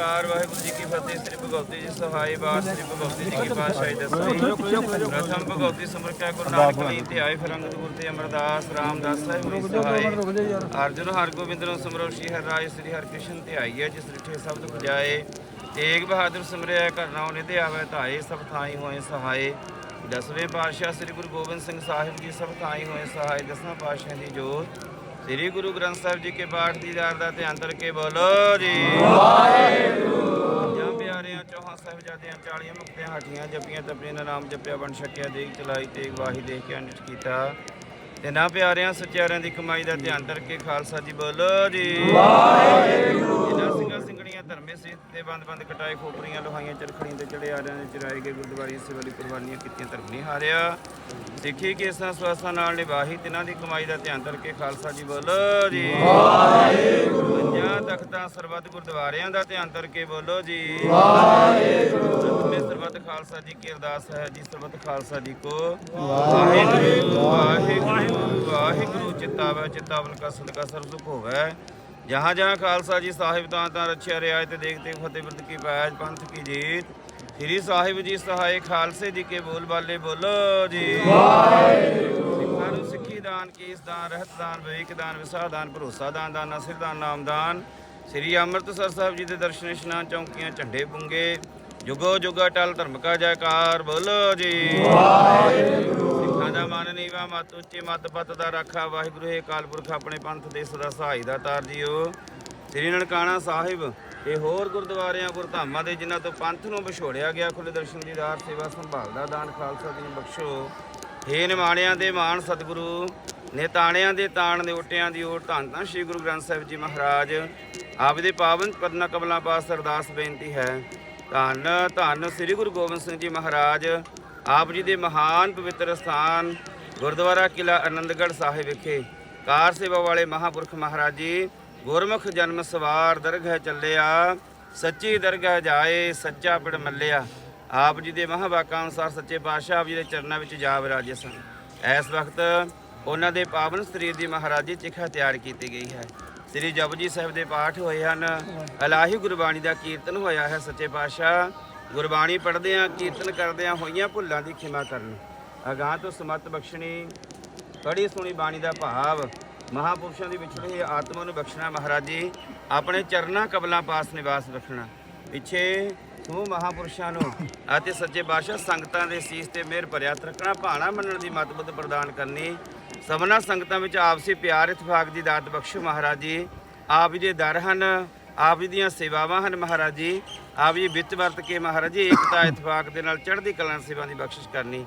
ਓੰਕਾਰ ਵਾਹਿਗੁਰੂ ਜੀ ਕੀ ਫਤਿਹ। ਸ੍ਰੀ ਭਗਵਤੀ ਜੀ ਸਹਾਈ ਬਾਤ, ਸ੍ਰੀ ਭਗਵਤੀ ਜੀ ਕੀ ਪਾਤਸ਼ਾਹੀ ਦਸਵੀਂ ਪ੍ਰਥਮ ਭਗਵਤੀ ਸਮਰਪਿਆ ਗੁਰੂ ਨਾਨਕ ਲਈ ਤੇ ਆਏ ਫਿਰ ਗੁਰ ਤੇ ਅਮਰਦਾਸ ਰਾਮਦਾਸ ਸਾਹਿਬ ਜੀ ਸਹਾਈ। ਅਰਜੁਨ ਹਰਗੋਬਿੰਦ ਨੂੰ ਸਮਰੋ ਸ਼੍ਰੀ ਹਰਿ ਰਾਏ ਸ੍ਰੀ ਹਰਿਕ੍ਰਿਸ਼ਨ ਤੇ ਆਈਏ ਜਿਸ ਰਿਠੇ ਸ਼ਬਦ ਪੁਜਾਏ ਤੇਗ ਬਹਾਦਰ ਸਿਮਰਿਆ ਕਰਨਾ ਨਿਧਿ ਆਵੇ ਧਾਏ, ਸਭ ਥਾਈ ਹੋਏ ਸਹਾਏ। ਦਸਵੇਂ ਪਾਤਸ਼ਾਹ ਸ੍ਰੀ ਗੁਰੂ ਗੋਬਿੰਦ ਸਿੰਘ ਸਾਹਿਬ ਜੀ ਸਭ ਥਾਈ ਹੋਏ ਸਹਾਈ ਦਸਵਾਂ ਪਾਤਸ਼ਾਹ ਦੀ ਜੋਤ। ਸ੍ਰੀ ਗੁਰੂ ਗ੍ਰੰਥ ਸਾਹਿਬ ਜੀ ਕੇ ਪਾਠ ਦੀ ਦਾਰ ਦਾ ਧਿਆਨ ਕਰਕੇ ਬੋਲੋ ਜੀ। ਵਾਹਿਗੁਰੂ। ਜਾਂ ਪਿਆਰਿਆਂ ਚੌਹਾਂ ਸਾਹਿਬਜ਼ਾਦਿਆਂ 40 ਮੁਕਤਿਆਂ ਹਾਟੀਆਂ ਜਪੀਆਂ ਤਪੀਆਂ ਦਾ ਨਾਮ ਜਪਿਆ ਬਣ ਛਕਿਆ ਦੇਖ ਚਲਾਈ ਤੇ ਵਾਹੀ ਦੇਖ ਕੇ ਅਨਿਤ ਕੀਤਾ। ਤੇ ਨਾ ਪਿਆਰਿਆਂ ਸੱਚਿਆਰਿਆਂ ਦੀ ਕਮਾਈ ਦਾ ਧਿਆਨ ਕਰਕੇ ਖਾਲਸਾ ਜੀ ਬੋਲੋ ਜੀ। ਵਾਹਿਗੁਰੂ। ਇਹਨਾਂ ਸਿੰਘਾਂ ਤੇ ਬੰਦ ਬੰਦ ਕਟਾਏ ਖੋਪਰੀਆਂ, ਲੋਹਾਈਆਂ, ਚਰਖੜੀਆਂ ਤੇ ਚੜੇ ਆਰਿਆਂ ਦੇ ਚਰਾਏ ਗਏ ਗੁਰਦੁਆਰੇ ਸੇਵਾ ਕੁਰਬਾਨੀਆਂ ਕੀਤੀਆਂ, ਧਰਮ ਨਹੀਂ ਹਾਰਿਆ। ਸਿੱਖੀ ਕੇਸਾਂ ਸਵਾਸਾਂ ਨਾਲ ਨਿਭਾਹੀ ਤਿਨਾਂ ਦੀ ਕਮਾਈ ਦਾ ਧਿਆਨ ਕਰਕੇ ਖਾਲਸਾ ਜੀ ਬੋਲੋ ਜੀ। ਵਾਹਿਗੁਰੂ ਪੰਜਾਂ ਤਖਤਾਂ ਸਰਬੱਤ ਗੁਰਦੁਆਰਿਆਂ ਦਾ ਧਿਆਨ ਕਰਕੇ ਬੋਲੋ ਜੀ। ਵਾਹਿਗੁਰੂ ਮੈਂ ਸਰਬੱਤ ਖਾਲਸਾ ਜੀ ਕੀ ਅਰਦਾਸ ਹੈ ਜੀ ਸਰਬੱਤ ਖਾਲਸਾ ਜੀ ਕੋ? ਵਾਹਿਗੁਰੂ ਵਾਹਿਗੁਰੂ ਵਾਹਿਗੁਰੂ, ਚਿਤਾਵੇ ਚਿਤਾਵਨ ਕਾ ਸਦਕਾ ਸਰਬ ਸੁਖ ਹੋਵੇ। ਜਹਾਂ ਜਹਾਂ ਖਾਲਸਾ ਜੀ ਸਾਹਿਬ ਤਾਂ ਤਾਂ ਰੱਖਿਆ ਰਿਆਇ ਤੇ ਦੇਖਤੇ ਫਤਿਹ ਬਿਰਦ ਕੀ ਪਾਇਜ ਪੰਥ ਕੀ ਜੀਤ। ਸ੍ਰੀ ਸਾਹਿਬ ਜੀ ਸਹਾਇ ਖਾਲਸੇ ਜੀ ਕੇ ਬੋਲ ਬਾਲੇ ਬੋਲੋ ਸਿੱਖਾਂ ਨੂੰ ਸਿੱਖੀ ਦਾਨ, ਕੇਸ ਦਾਨ, ਰਹਿਤ ਦਾਨ, ਵਿਵੇਕ ਦਾਨ, ਵਿਸਾਹ ਦਾਨ, ਭਰੋਸਾ ਦਾਨ ਦਾਨ ਨਸਿਰ ਦਾਨ, ਨਾਮ ਸ੍ਰੀ ਅੰਮ੍ਰਿਤਸਰ ਸਾਹਿਬ ਜੀ ਦੇ ਦਰਸ਼ਨ ਇਸ਼ਨਾਨ ਚੌਂਕੀਆਂ, ਝੰਡੇ ਬੁੰਗੇ ਜੁਗੋ ਜੁਗਾ ਟਲ ਧਰਮ ਕਾ ਜੈਕਾਰ ਬੋਲੋ ਜੀ। ਵਾਹਿਗੁਰੂ ਦਾ ਮਨ ਨੀਵਾ ਮਤ ਉੱਚੇ ਮਤ ਪਤ ਦਾ ਰਾਖਾ। ਵਾਹਿਗੁਰੂ, ਹੈ ਅਕਾਲ ਪੁਰਖ, ਆਪਣੇ ਪੰਥ ਦੇ ਸਦਾ ਸਹਾਈ ਦਾ ਤਾਰ ਜੀਓ। ਸ੍ਰੀ ਨਨਕਾਣਾ ਸਾਹਿਬ ਤੇ ਹੋਰ ਗੁਰਦੁਆਰਿਆਂ, ਗੁਰਧਾਮਾਂ ਦੇ, ਜਿਨ੍ਹਾਂ ਤੋਂ ਪੰਥ ਨੂੰ ਵਿਛੋੜਿਆ ਗਿਆ ਖੁੱਲੇ ਦਰਸ਼ਨ ਦੀਦਾਰ ਸੇਵਾ ਸੰਭਾਲ ਦਾ ਦਾਨ ਖਾਲਸਾ ਜੀ ਬਖਸ਼ੋ। ਹੇ ਨਿਮਾਣਿਆਂ ਦੇ ਮਾਣ ਸਤਿਗੁਰੂ ਨੇ ਦੇ ਤਾਣ ਦੇ ਓਟਿਆਂ ਦੀ ਓਟ ਧੰਨ ਧੰਨ ਸ੍ਰੀ ਗੁਰੂ ਗ੍ਰੰਥ ਸਾਹਿਬ ਜੀ ਮਹਾਰਾਜ। ਆਪ ਦੇ ਪਾਵਨ ਪਦਨਾ ਕਮਲਾਂ ਪਾਸ ਅਰਦਾਸ ਬੇਨਤੀ ਹੈ। ਧੰਨ ਧੰਨ ਸ੍ਰੀ ਗੁਰੂ ਗੋਬਿੰਦ ਸਿੰਘ ਜੀ ਮਹਾਰਾਜ। ਆਪ ਜੀ ਦੇ ਮਹਾਨ ਪਵਿੱਤਰ ਸਥਾਨ ਗੁਰਦੁਆਰਾ ਕਿਲਾ ਆਨੰਦਗੜ੍ਹ ਸਾਹਿਬ ਵਿਖੇ ਕਾਰ ਸੇਵਾ ਵਾਲੇ ਮਹਾਪੁਰਖ ਮਹਾਰਾਜ ਜੀ ਗੁਰਮੁਖ ਜਨਮ ਸਵਾਰ ਦਰਗਹ ਚੱਲਿਆ ਸੱਚੀ ਦਰਗਹ ਜਾਏ ਸੱਚਾ ਪਿੜ ਮੱਲਿਆ। ਆਪ ਜੀ ਦੇ ਮਹਾਵਾਕਾਂ ਅਨੁਸਾਰ ਸੱਚੇ ਪਾਤਸ਼ਾਹ ਆਪ ਜੀ ਦੇ ਚਰਨਾਂ ਵਿੱਚ ਜਾ ਵਿਰਾਜੇ ਸਨ। ਇਸ ਵਕਤ ਉਹਨਾਂ ਦੇ ਪਾਵਨ ਸਰੀਰ ਦੀ ਮਹਾਰਾਜੀ ਚਿਖਾ ਤਿਆਰ ਕੀਤੀ ਗਈ ਹੈ। ਸ੍ਰੀ ਜਪਜੀ ਸਾਹਿਬ ਦੇ ਪਾਠ ਹੋਏ ਹਨ। ਇਲਾਹੀ ਗੁਰਬਾਣੀ ਦਾ ਕੀਰਤਨ ਹੋਇਆ ਹੈ ਸੱਚੇ ਪਾਤਸ਼ਾਹ। ਗੁਰਬਾਣੀ ਪੜ੍ਹਦਿਆਂ ਕੀਰਤਨ ਕਰਦਿਆਂ ਹੋਈਆਂ ਭੁੱਲਾਂ ਦੀ ਖਿਮਾ ਕਰਨ। ਅਗਾਹ ਤੋਂ ਸਮਤ ਬਖਸ਼ਣੀ ਬੜੀ ਸੋਹਣੀ ਬਾਣੀ ਦਾ ਭਾਵ। ਮਹਾਪੁਰਸ਼ਾਂ ਦੀ ਵਿਛੜੀ ਆਤਮਾ ਨੂੰ ਬਖਸ਼ਣਾ ਮਹਾਰਾਜ ਜੀ, ਆਪਣੇ ਚਰਨਾਂ ਕਬਲਾਂ ਪਾਸ ਨਿਵਾਸ ਰੱਖਣਾ। ਪਿੱਛੇ ਸਮੂਹ ਮਹਾਪੁਰਸ਼ਾਂ ਨੂੰ ਅਤੇ ਸੱਚੇ ਬਾਦਸ਼ਾਹ ਸੰਗਤਾਂ ਦੇ ਸੀਸ ਤੇ ਮਿਹਰ ਭਰਿਆ ਹੱਥ ਰੱਖਣਾ, ਭਾਣਾ ਮੰਨਣ ਦੀ ਮਤਬੁੱਧ ਪ੍ਰਦਾਨ ਕਰਨੀ। ਸਭਨਾ ਸੰਗਤਾਂ ਵਿੱਚ ਆਪਸੀ ਪਿਆਰ, ਇਤਫਾਕ ਦੀ ਦਾਤ ਬਖਸ਼ੋ ਮਹਾਰਾਜ ਜੀ। ਆਪ ਜੀ ਦਰ ਹਨ। ਆਪ ਜੀ ਦੀਆਂ ਸੇਵਾਵਾਂ ਹਨ ਮਹਾਰਾਜ ਜੀ। ਆਪ ਜੀ ਵਿੱਚ ਵਰਤ ਕੇ ਮਹਾਰਾਜ ਜੀ, ਏਕਤਾ, ਇਤਫਾਕ ਦੇ ਨਾਲ ਚੜ੍ਹਦੀ ਕਲਾ ਸੇਵਾ ਦੀ ਬਖਸ਼ਿਸ਼ ਕਰਨੀ।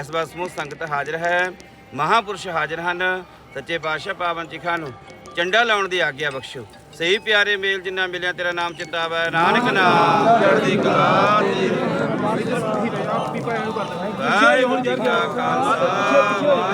ਇਸ ਵਾਰ ਸਮੂਹ ਸੰਗਤ ਹਾਜ਼ਰ ਹੈ। ਮਹਾਪੁਰਸ਼ ਹਾਜ਼ਰ ਹਨ। ਸੱਚੇ ਪਾਤਸ਼ਾਹ ਪਾਵਨ ਚਿਖਾ ਨੂੰ ਚੰਡਾ ਲਾਉਣ ਦੀ ਆਗਿਆ ਬਖਸ਼ੋ। ਸਹੀ ਪਿਆਰੇ ਮੇਲ ਜਿੰਨਾ ਮਿਲਿਆ ਤੇਰਾ ਨਾਮ ਚਿਤਾਵੈ। ਨਾਨਕ ਨਾਮ, ਚੜ੍ਹਦੀ ਕਲਾ ਵਾਹਿਗੁਰੂ ਜੀ ਕਾ ਖਾਲਸਾ